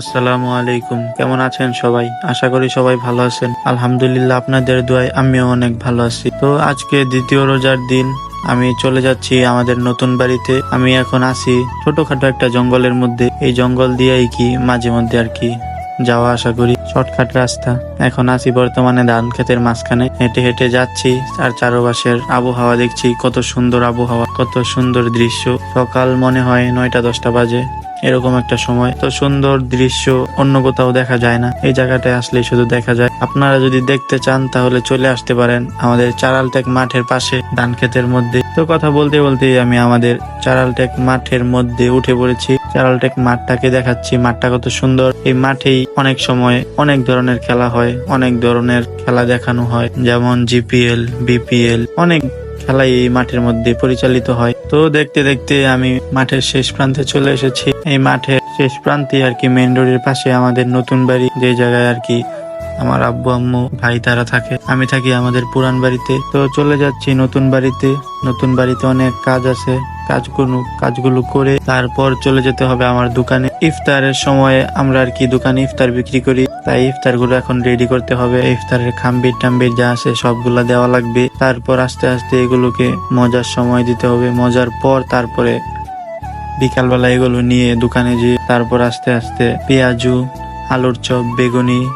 আসসালামু আলাইকুম। কেমন আছেন সবাই? আশা করি সবাই ভালো আছেন। আলহামদুলিল্লাহ আপনাদের দোয়ায় আমিও অনেক ভালো আছি। তো আজকে দ্বিতীয় রোজার দিন, আমি চলে যাচ্ছি আমাদের নতুন বাড়িতে। আমি এখন আছি ছোটখাটো একটা জঙ্গলের মধ্যে। এই জঙ্গল দিয়েই কি মাঝে মধ্যে আর কি যাওয়া আসা করি। শর্টকাট রাস্তা। এখন আছি বর্তমানে ধান ক্ষেতের মাঝখানে। হেঁটে হেঁটে যাচ্ছি। আর চারপাশের আবহাওয়া দেখছি কত সুন্দর আবহাওয়া, কত সুন্দর দৃশ্য। সকাল মনে হয় নয়টা দশটা বাজে। এরকম একটা সময়। তো সুন্দর দৃশ্য, অন্য কোথাও দেখা যায় না। এই জায়গাটায় আসলে শুধু দেখা যায়। আপনারা যদি দেখতে চান, তাহলে চলে আসতে পারেন আমাদের চারালটেক মাঠের পাশে ধান ক্ষেতের মধ্যে। তো কথা বলতে বলতেই আমি আমাদের চারালটেক মাঠের মধ্যে উঠে পড়েছি। চারালটেক মাঠটাকে দেখাচ্ছি। মাঠটা কত সুন্দর। এই মাঠেই অনেক সময় অনেক ধরনের খেলা হয়, অনেক ধরনের খেলা দেখানো হয়। যেমন জিপিএল বিপিএল অনেক খেলাই এই মাঠের মধ্যে পরিচালিত হয়। তো দেখতে দেখতে আমি মাঠের শেষ প্রান্তে চলে এসেছি। এই মাঠের শেষ প্রান্তে আর কি মেন রোডের পাশে আমাদের নতুন বাড়ি, যে জায়গায় আর কি আমার আব্বু, আম্মু, ভাই তারা থাকে। আমি থাকি আমাদের পুরান বাড়িতে। তো চলে যাচ্ছি নতুন বাড়িতে। নতুন বাড়িতে অনেক কাজ আছে কাজগুলো কাজগুলো করে তারপর চলে যেতে হবে আমার দোকানে। ইফতারের সময় আমরা আর কি দোকানে ইফতার বিক্রি করি। তাই ইফতারগুলো এখন রেডি করতে হবে। ইফতারের খাম্বির টাম্বির যা আছে সবগুলা দেওয়া লাগবে। তারপর আস্তে আস্তে এগুলোকে মজার সময় দিতে হবে। মজার পর তারপরে বিকালবেলা এগুলো নিয়ে দোকানে যেয়ে তারপর আস্তে আস্তে পেঁয়াজু, আলুর চপ, বেগুনি,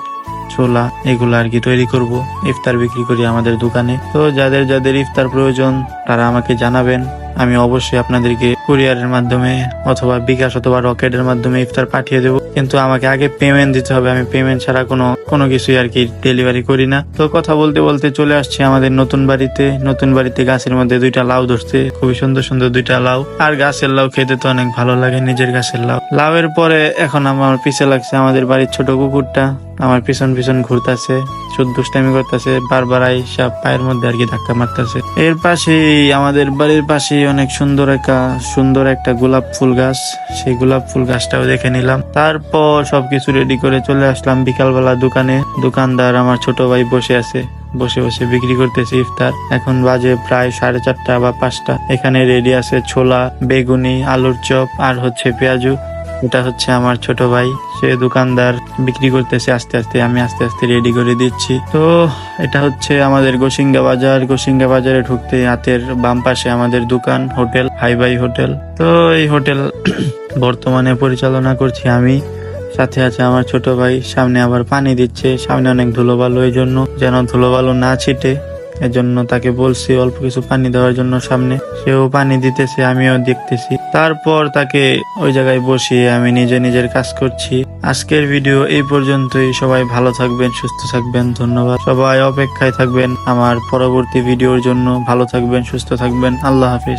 ছোলা এগুলো আর কি তৈরি করব। ইফতার বিক্রি করি আমাদের দোকানে। তো যাদের যাদের ইফতার প্রয়োজন তারা আমাকে জানাবেন। আমি অবশ্যই আপনাদেরকে কুরিয়ারের মাধ্যমে অথবা বিকাশ অথবা রকেটের মাধ্যমে ইফতার পাঠিয়ে দেবো। কিন্তু আমাকে আগে পেমেন্ট দিতে হবে। আমি পেমেন্ট ছাড়া কোনো কোনো কিছুই আর কি ডেলিভারি করি না। তো কথা বলতে বলতে চলে আসছে আমাদের নতুন বাড়িতে। নতুন বাড়িতে গাছের মধ্যে দুইটা লাউ ধরছে। খুবই সুন্দর সুন্দর দুইটা লাউ। আর গাছের লাউ খেতে তো অনেক ভালো লাগে নিজের গাছের লাউ। লাউয়ের পরে এখন আমার পিছে লাগছে আমাদের বাড়ির ছোট কুকুরটা। আমার পিছন পিছন ঘুরতেছে শুধু দুষ্টামি করতেছে, বারবার আইসা পায়ের মধ্যে আর কি ধাক্কা মারতেছে। এর পাশেই, আমাদের বাড়ির পাশেই অনেক সুন্দর একটা সুন্দর একটা গোলাপ ফুল গাছ। সেই গোলাপ ফুল গাছটাও দেখে নিলাম। তারপর সবকিছু রেডি করে চলে আসলাম বিকালবেলা দোকানে। দোকানদার আমার ছোট ভাই বসে আছে। বসে বসে বিক্রি করতেছি ইফতার। এখন বাজে প্রায় সাড়ে চারটা বা পাঁচটা। এখানে রেডি আছে ছোলা, বেগুনি, আলুর চপ আর হচ্ছে পেঁয়াজু। এটা হচ্ছে আমার ছোট ভাই। সে দোকানদার বিক্রি করতেছে আস্তে আস্তে, আমি আস্তে আস্তে রেডি করে দিচ্ছি। তো এটা হচ্ছে আমাদের গোসিঙ্গা বাজার। গোসিঙ্গা বাজারে ঢুকতে হাতের বাম পাশে আমাদের দোকান, হোটেল, হাই বাই হোটেল। তো এই হোটেল বর্তমানে পরিচালনা করছি আমি। সাথে আছে আমার ছোট ভাই, সামনে আবার পানি দিচ্ছে। সামনে অনেক ধুলোবালু এই জন্য যেন ধুলোবালু না ছিটে। এজন্য তাকে বলছি, অল্প কিছু পানি দেওয়ার জন্য সামনে। সেও পানি দিতেছে, আমিও দেখতেছি। তারপর তাকে ওই জায়গায় বসিয়ে আমি নিজে নিজের কাজ করছি। আজকের ভিডিও এই পর্যন্তই। সবাই ভালো থাকবেন, সুস্থ থাকবেন, ধন্যবাদ। সবাই অপেক্ষায় থাকবেন আমার পরবর্তী ভিডিওর জন্য। ভালো থাকবেন, সুস্থ থাকবেন। আল্লাহ হাফিজ।